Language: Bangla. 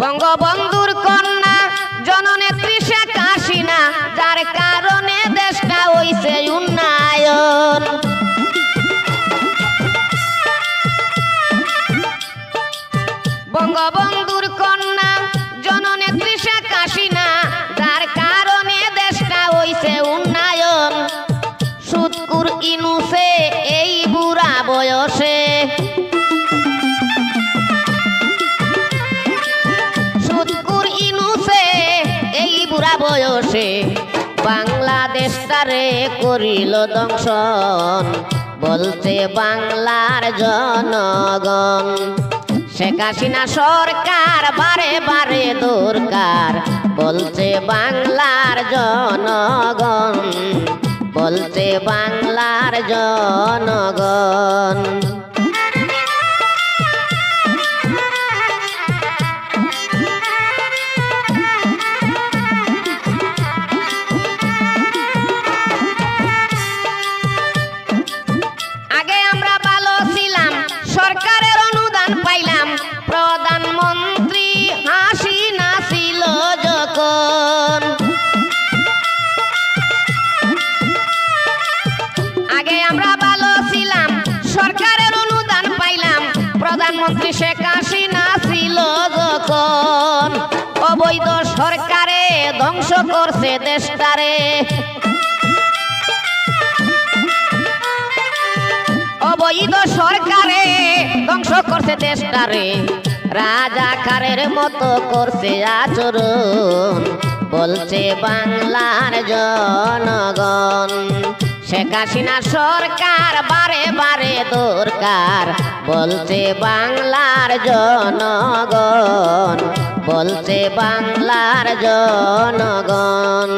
বঙ্গবন্ধুর কন্যা জননেত্রী শেখ হাসিনা যার কারণে দেশটা হইছে উন্নয়ন। বঙ্গবন্ধুর কন্যা জননেত্রী শেখ হাসিনা যার কারণে দেশটা হইছে উন্নয়ন। সুৎকুর ইনুসে এই বুড়া বয়সে বয়সে বাংলাদেশ তারে করিল দংশন বলতে বাংলার জনগণ। শেখ হাসিনা সরকার, বারে বারে দরকার, বলছে বাংলার জনগণ। বলছে বাংলার জনগণ। প্রধানমন্ত্রী শেখ হাসিনা ছিল যখন অবৈধ সরকারে ধ্বংস করছে দেশটারে। অবৈধ সরকারে ধ্বংস করছে দেশটারে। রাজাকারের মতো করছে আচরণ, বলছে বাংলার জনগণ। শেখ হাসিনা সরকার বারে বারে দরকার। বলছে বাংলার জনগণ বলছে বাংলার জনগণ।